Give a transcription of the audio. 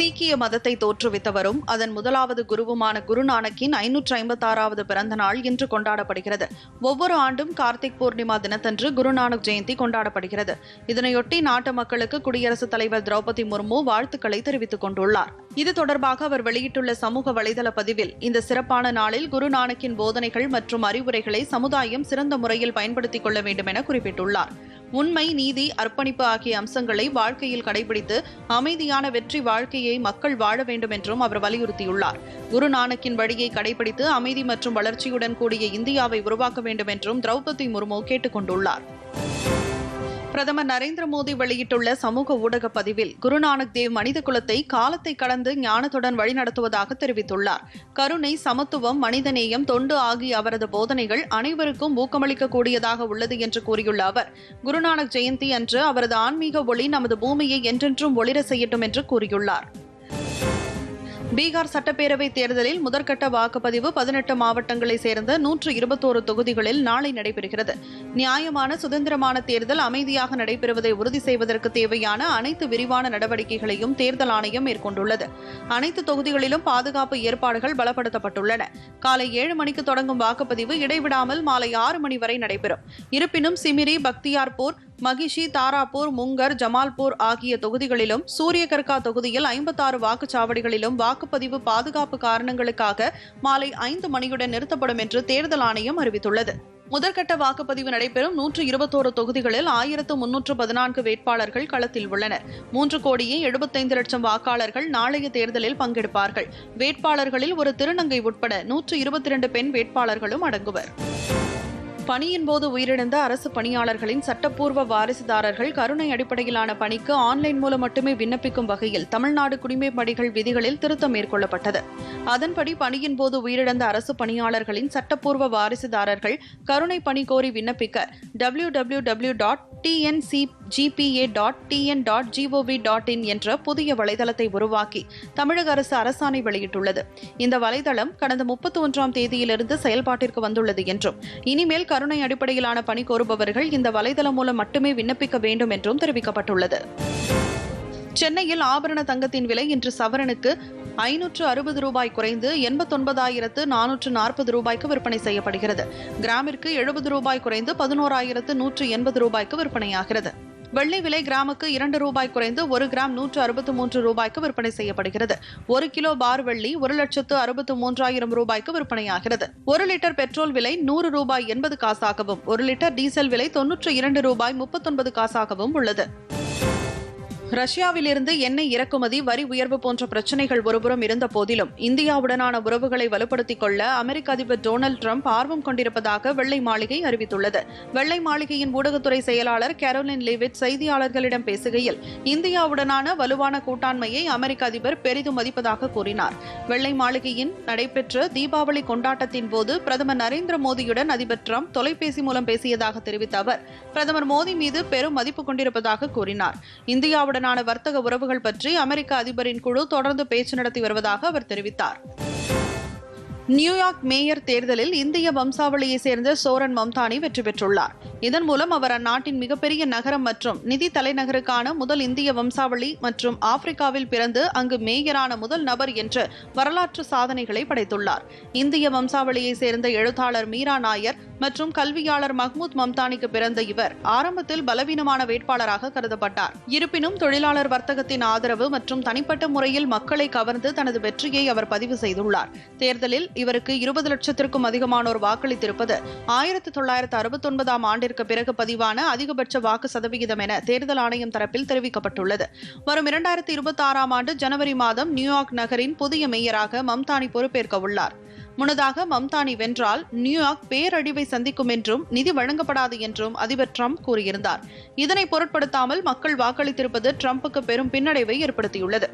சீக்கிய மதத்தை தோற்றுவித்தவரும் அதன் முதலாவது குருவுமான குருநானக்கின் ஐநூற்று ஐம்பத்தாறாவது பிறந்த நாள் இன்று கொண்டாடப்படுகிறது. ஒவ்வொரு ஆண்டும் கார்த்திக் பூர்ணிமா தினத்தன்று குருநானக் ஜெயந்தி கொண்டாடப்படுகிறது. இதனையொட்டி நாட்டு மக்களுக்கு குடியரசுத் தலைவர் திரௌபதி முர்மு வாழ்த்துக்களை தெரிவித்துக் கொண்டுள்ளார். இது தொடர்பாக அவர் வெளியிட்டுள்ள சமூக வலைதள பதிவில் இந்த சிறப்பான நாளில் குருநானக்கின் போதனைகள் மற்றும் அறிவுரைகளை சமுதாயம் சிறந்த முறையில் பயன்படுத்திக் கொள்ள வேண்டும் என குறிப்பிட்டுள்ளார். உண்மை நீதி அர்ப்பணிப்பு ஆகிய அம்சங்களை வாழ்க்கையில் கடைபிடித்து அமைதியான வெற்றி வாழ்க்கையை மக்கள் வாழ வேண்டும் என்றும் அவர் வலியுறுத்தியுள்ளார். குருநானக்கின் வழியை கடைபிடித்து அமைதி மற்றும் வளர்ச்சியுடன் கூடிய இந்தியாவை உருவாக்க வேண்டும் என்றும் திரௌபதி முர்மு கேட்டுக் கொண்டுள்ளார் பிரதமர் நரேந்திர மோடி வெளியிட்டுள்ள சமூக ஊடக பதிவில் குருநானக் தேவ் மனித குலத்தை காலத்தை கடந்து ஞானத்துடன் வழிநடத்துவதாக தெரிவித்துள்ளார். கருணை சமத்துவம் மனிதநேயம் தொண்டு ஆகிய அவரது போதனைகள் அனைவருக்கும் ஊக்கமளிக்கக்கூடியதாக உள்ளது என்று கூறியுள்ள அவர் குருநானக் ஜெயந்தி அன்று அவரது ஆன்மீக ஒளி நமது பூமியை என்றென்றும் ஒளிர செய்யட்டும் என்று கூறியுள்ளார். பீகார் சட்டப்பேரவை தேர்தலில் முதற்கட்ட வாக்குப்பதிவு பதினெட்டு மாவட்டங்களைச் சேர்ந்த நூற்று இருபத்தோரு தொகுதிகளில் நாளை நடைபெறுகிறது. நியாயமான சுதந்திரமான தேர்தல் அமைதியாக நடைபெறுவதை உறுதி செய்வதற்கு தேவையான அனைத்து விரிவான நடவடிக்கைகளையும் தேர்தல் ஆணையம் மேற்கொண்டுள்ளது. அனைத்து தொகுதிகளிலும் பாதுகாப்பு ஏற்பாடுகள் பலப்படுத்தப்பட்டுள்ளன. காலை ஏழு மணிக்கு தொடங்கும் வாக்குப்பதிவு இடைவிடாமல் மாலை ஆறு மணி வரை நடைபெறும். இருப்பினும் சிமிரி பக்தியார்பூர் மகிஷி தாராப்பூர் முங்கர் ஜமால்பூர் ஆகிய தொகுதிகளிலும் சூரியகர்கா தொகுதியில் ஐம்பத்தாறு வாக்குச்சாவடிகளிலும் வாக்குப்பதிவு பாதுகாப்பு காரணங்களுக்காக மாலை ஐந்து மணியுடன் நிறுத்தப்படும் என்று தேர்தல் ஆணையம் அறிவித்துள்ளது. முதற்கட்ட வாக்குப்பதிவு நடைபெறும் நூற்று இருபத்தோரு தொகுதிகளில் ஆயிரத்து முன்னூற்று பதினான்கு வேட்பாளர்கள் களத்தில் உள்ளனர். மூன்று கோடியே எழுபத்தைந்து லட்சம் வாக்காளர்கள் நாளைய தேர்தலில் பங்கெடுப்பார்கள். வேட்பாளர்களில் ஒரு திருநங்கை உட்பட நூற்று இருபத்தி இரண்டு பெண் வேட்பாளர்களும் அடங்குவர். பணியின் போது உயிரிழந்த அரசு பணியாளர்களின் சட்டப்பூர்வ வாரிசுதாரர்கள் கருணை அடிப்படையிலான பணிக்கு ஆன்லைன் மூலம் மட்டுமே விண்ணப்பிக்கும் வகையில் தமிழ்நாடு குடிமைப் பணிகள் விதிகளில் திருத்தம் மேற்கொள்ளப்பட்டது. அதன்படி பணியின் போது உயிரிழந்த அரசு பணியாளர்களின் சட்டப்பூர்வ வாரிசுதாரர்கள் கருணை பணி கோரி விண்ணப்பிக்க W W W dot TNC GPA dot TN dot GOV dot in என்ற புதிய வலைதளத்தை உருவாக்கி தமிழக அரசு அரசாணை வெளியிட்டுள்ளது. இந்த வலைதளம் கடந்த முப்பத்தி ஒன்றாம் தேதியிலிருந்து செயல்பாட்டிற்கு வந்துள்ளது என்றும் இனிமேல் கருணை அடிப்படையிலான பணி கோருபவர்கள் இந்த வலைதளம் மூலம் மட்டுமே விண்ணப்பிக்க வேண்டும் என்றும் தெரிவிக்கப்பட்டுள்ளது. சென்னையில் ஆபரண தங்கத்தின் விலை இன்று சவரனுக்கு ஐநூற்று அறுபது ரூபாய் குறைந்து எண்பத்தொன்பதாயிரத்து நானூற்று நாற்பது ரூபாய்க்கு விற்பனை செய்யப்படுகிறது. கிராமிற்கு எழுபது ரூபாய் குறைந்து பதினோராயிரத்து நூற்று எண்பது ரூபாய்க்கு விற்பனையாகிறது. வெள்ளி விலை கிராமுக்கு இரண்டு ரூபாய் குறைந்து ஒரு கிராம் நூற்று அறுபத்து மூன்று ரூபாய்க்கு விற்பனை செய்யப்படுகிறது. ஒரு கிலோ பார் வெள்ளி ஒரு லட்சத்து அறுபத்து மூன்றாயிரம் ரூபாய்க்கு விற்பனையாகிறது. ஒரு லிட்டர் பெட்ரோல் விலை நூறு ரூபாய் எண்பது காசாகவும் ஒரு லிட்டர் டீசல் விலை தொன்னூற்று இரண்டு ரூபாய் முப்பத்தொன்பது காசாகவும் உள்ளது. ரஷ்யாவிலிருந்து எண்ணெய் இறக்குமதி வரி உயர்வு போன்ற பிரச்சினைகள் ஒருபுறம் இருந்த போதிலும் இந்தியாவுடனான உறவுகளை வலுப்படுத்திக் கொள்ள அமெரிக்க அதிபர் டொனால்டு ட்ரம்ப் ஆர்வம் கொண்டிருப்பதாக வெள்ளை மாளிகை அறிவித்துள்ளது. வெள்ளை மாளிகையின் ஊடகத்துறை செயலாளர் கேரோலின் லிவிட் செய்தியாளர்களிடம் பேசுகையில் இந்தியாவுடனான வலுவான கூட்டாண்மையை அமெரிக்க அதிபர் பெரிதும் மதிப்பதாக கூறினார். வெள்ளை மாளிகையின் நடைபெற்ற தீபாவளி கொண்டாட்டத்தின் போது பிரதமர் நரேந்திர மோடியுடன் அதிபர் ட்ரம்ப் தொலைபேசி மூலம் பேசியதாக தெரிவித்த அவர் பிரதமர் மோடி மீது பெரும் மதிப்பு கொண்டிருப்பதாக கூறினார். இந்தியாவுடன் உடனான வர்த்தக உறவுகள் பற்றி அமெரிக்க அதிபரின் குழு தொடர்ந்து பேச்சு நடத்தி வருவதாக அவர் தெரிவித்தார். நியூயார்க் மேயர் தேர்தலில் இந்திய வம்சாவளியை சேர்ந்த சோரன் மம்தானி வெற்றி பெற்றுள்ளார். இதன் மூலம் அவர் அந்நாட்டின் மிகப்பெரிய நகரம் மற்றும் நிதி தலைநகருக்கான முதல் இந்திய வம்சாவளி மற்றும் ஆப்பிரிக்காவில் பிறந்து அங்கு மேயரான முதல் நபர் என்று வரலாற்று சாதனைகளை படைத்துள்ளார். இந்திய வம்சாவளியை சேர்ந்த எழுத்தாளர் மீரா நாயர் மற்றும் கல்வியாளர் மஹ்மூத் மம்தானிக்கு பிறந்த இவர் ஆரம்பத்தில் பலவீனமான வேட்பாளராக கருதப்பட்டார். இருப்பினும் தொழிலாளர் வர்த்தகத்தின் ஆதரவு மற்றும் தனிப்பட்ட முறையில் மக்களை கவர்ந்து தனது வெற்றியை அவர் பதிவு செய்துள்ளார். தேர்தலில் இவருக்கு இருபது லட்சத்திற்கும் அதிகமானோர் வாக்களித்திருப்பது ஆயிரத்தி தொள்ளாயிரத்து அறுபத்தொன்பதாம் ஆண்டிற்கு பிறகு பதிவான அதிகபட்ச வாக்கு சதவிகிதம் என தேர்தல் ஆணையம் தரப்பில் தெரிவிக்கப்பட்டுள்ளது. வரும் இரண்டாயிரத்தி இருபத்தி ஆறாம் ஆண்டு ஜனவரி மாதம் நியூயார்க் நகரின் புதிய மேயராக மம்தானி பொறுப்பேற்க உள்ளார். முன்னதாக மம்தானி வென்றால் நியூயார்க் பேரழிவை சந்திக்கும் என்றும் நிதி வழங்கப்படாது என்றும் அதிபர் ட்ரம்ப் கூறியிருந்தார். இதனை பொருட்படுத்தாமல் மக்கள் வாக்களித்திருப்பது ட்ரம்புக்கு பெரும் பின்னடைவை ஏற்படுத்தியுள்ளது.